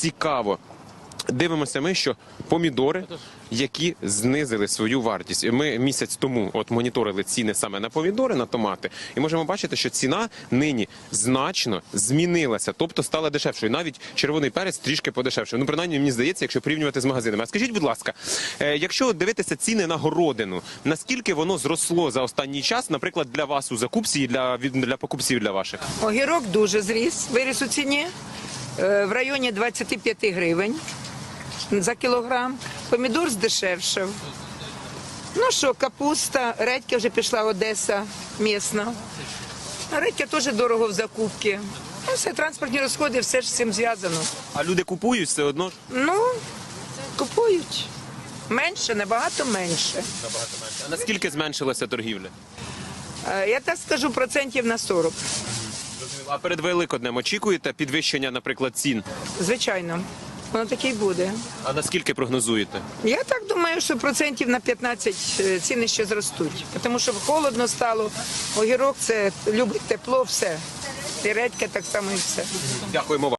цікаво. Дивимося ми, що помідори, які знизили свою вартість. Ми місяць тому от моніторили ціни саме на помідори, на томати, і можемо бачити, що ціна нині значно змінилася, тобто стала дешевшою. Навіть червоний перець трішки подешевший. Ну, принаймні, мені здається, якщо порівнювати з магазинами. А скажіть, будь ласка, е, якщо дивитися ціни на городину, наскільки воно зросло за останній час, наприклад, для вас у закупці і для, для покупців для ваших? Огірок дуже зріс, виріс у ціні в районі 25 гривень за кілограм. Помідор здешевшав. Ну що, капуста, редька вже пішла Одеса місна. А редька теж дорого в закупці. Ну, все, транспортні розходи, все ж з цим зв'язано. А люди купують все одно? Ну, купують. Менше, набагато менше. А наскільки зменшилася торгівля? Е, Я так скажу, процентів на 40. А перед Великоднем очікуєте підвищення, наприклад, цін? Звичайно, воно таке й буде. А наскільки прогнозуєте? Я так думаю, що процентів на 15 е, ціни ще зростуть. Тому що холодно стало, огірок це любить тепло, все. І редька так само і все. Дякуємо вам.